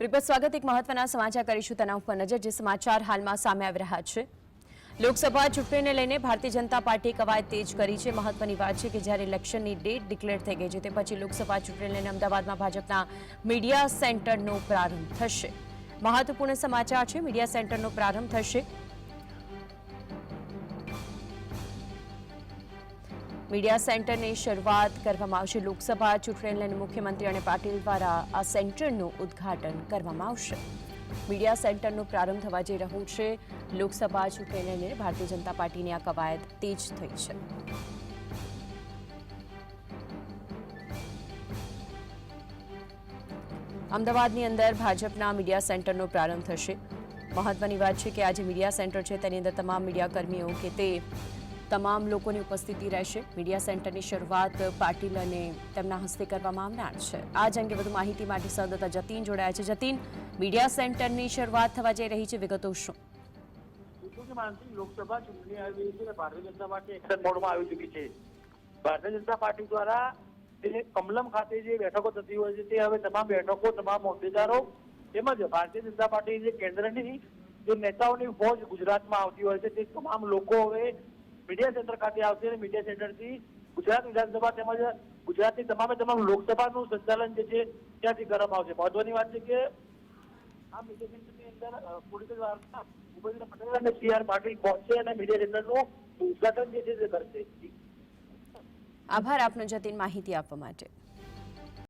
Report સ્વાગત એક મહત્વના સમાચાર કરીશું તેના ઉપર નજર, જે સમાચાર હાલમાં સામે આવી રહ્યા છે. લોકસભા ચૂંટણીને લઈને ભારતીય જનતા પાર્ટીએ કવાયત તેજ કરી છે. મહત્વની વાત છે કે જ્યારે ઇલેક્શનની ડેટ ડિક્લેર થઈ ગઈ છે, તે પછી લોકસભા ચૂંટણીને લઈને અમદાવાદમાં ભાજપના મીડિયા સેન્ટરનો પ્રારંભ થશે. મહત્વપૂર્ણ સમાચાર છે, મીડિયા સેન્ટરનો પ્રારંભ થશે. મીડિયા સેન્ટરની શરૂઆત કરવામાં આવશે. લોકસભા ચૂંટણીને લઈને મુખ્યમંત્રી અને પાટીલ દ્વારા આ સેન્ટરનું ઉદ્ઘાટન કરવામાં આવશે. મીડિયા સેન્ટરનો પ્રારંભ થવા જઈ રહ્યો છે. લોકસભા ચૂંટણીને લઈને ભારતીય જનતા પાર્ટીની આ કવાયત તેજ થઈ છે. અમદાવાદની અંદર ભાજપના મીડિયા સેન્ટરનો પ્રારંભ થશે. મહત્વની વાત છે કે આજે મીડિયા સેન્ટર છે. તેની અંદર તમામ મીડિયા કર્મીઓ કે તે તમામ લોકોની ઉપસ્થિતિ રહેશે. મીડિયા સેન્ટરની શરૂઆત પાટીલ અને તેમના હસ્તે કરવામાં આવનાર છે. આ જ અંગે વધુ માહિતી માટે સંવાદદાતા જતીન જોડાયા છે. જતીન, મીડિયા સેન્ટરની શરૂઆત થવા જઈ રહી છે. વિગતો શું? લોકસભા ચૂંટણી આવી છે અને ભારતીય જનતા પાર્ટી એક્શન મોડમાં આવી ચૂકી છે. ભારતીય જનતા પાર્ટી દ્વારા જે કમલમ ખાતે જે બેઠકો થતી હોય છે, તે હવે તમામ બેઠકો, તમામ હોદ્દેદારો તેમજ ભારતીય જનતા પાર્ટી જે કેન્દ્રની જે નેતાઓની ફોજ ગુજરાતમાં આવતી હોય છે, તે તમામ લોકો હવે મીડિયા સેન્ટર ખાતે આવશે અને મીડિયા સેન્ટરથી ગુજરાત વિધાનસભા તેમજ ગુજરાતની તમામે તમામ લોકસભાનું સંચાલન જે છે, ત્યાંથી કરવામાં આવશે. મહત્વની વાત છે કે આ મીડિયા સેન્ટરની અંદર પોલીસ દ્વારા ભૂપેન્દ્ર પટેલ અને સી આર પાટીલ પહોંચશે અને મીડિયા સેન્ટરનું ઉદઘાટન જે છે, તે કરશે. આભાર આપનો જતીન માહિતી આપવા માટે.